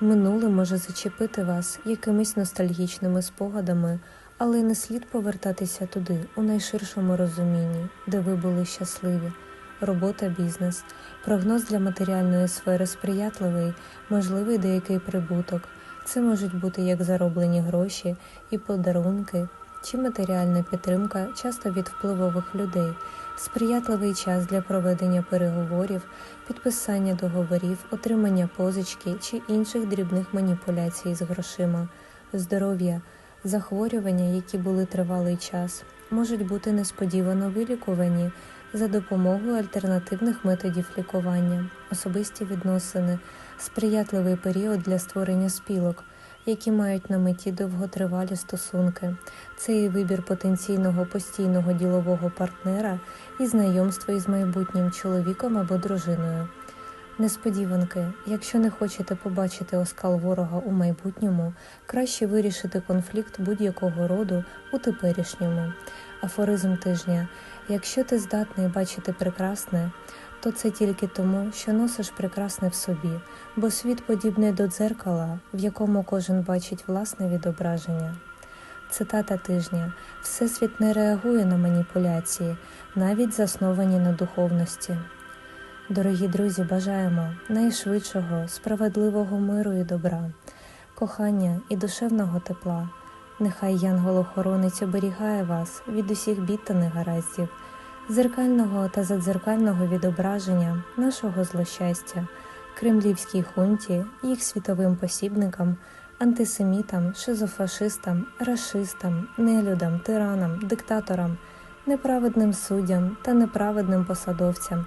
Минуле може зачепити вас якимись ностальгічними спогадами, але не слід повертатися туди, у найширшому розумінні, де ви були щасливі. Робота, бізнес, прогноз для матеріальної сфери сприятливий, можливий деякий прибуток. Це можуть бути як зароблені гроші і подарунки, чи матеріальна підтримка часто від впливових людей, сприятливий час для проведення переговорів, підписання договорів, отримання позички чи інших дрібних маніпуляцій з грошима, здоров'я, захворювання, які були тривалий час, можуть бути несподівано вилікувані за допомогою альтернативних методів лікування, особисті відносини, сприятливий період для створення спілок, які мають на меті довготривалі стосунки. Це і вибір потенційного постійного ділового партнера і знайомство із майбутнім чоловіком або дружиною. Несподіванки, якщо не хочете побачити оскал ворога у майбутньому, краще вирішити конфлікт будь-якого роду у теперішньому. Афоризм тижня: якщо ти здатний бачити прекрасне, то це тільки тому, що носиш прекрасне в собі, бо світ подібний до дзеркала, в якому кожен бачить власне відображення. Цитата тижня: Всесвіт не реагує на маніпуляції, навіть засновані на духовності. Дорогі друзі, бажаємо найшвидшого, справедливого миру і добра, кохання і душевного тепла. Нехай янгол-охоронець оберігає вас від усіх бід та негараздів, зеркального та задзеркального відображення нашого злощастя, кремлівській хунті, їх світовим посібникам, антисемітам, шизофашистам, рашистам, нелюдам, тиранам, диктаторам, неправедним суддям та неправедним посадовцям,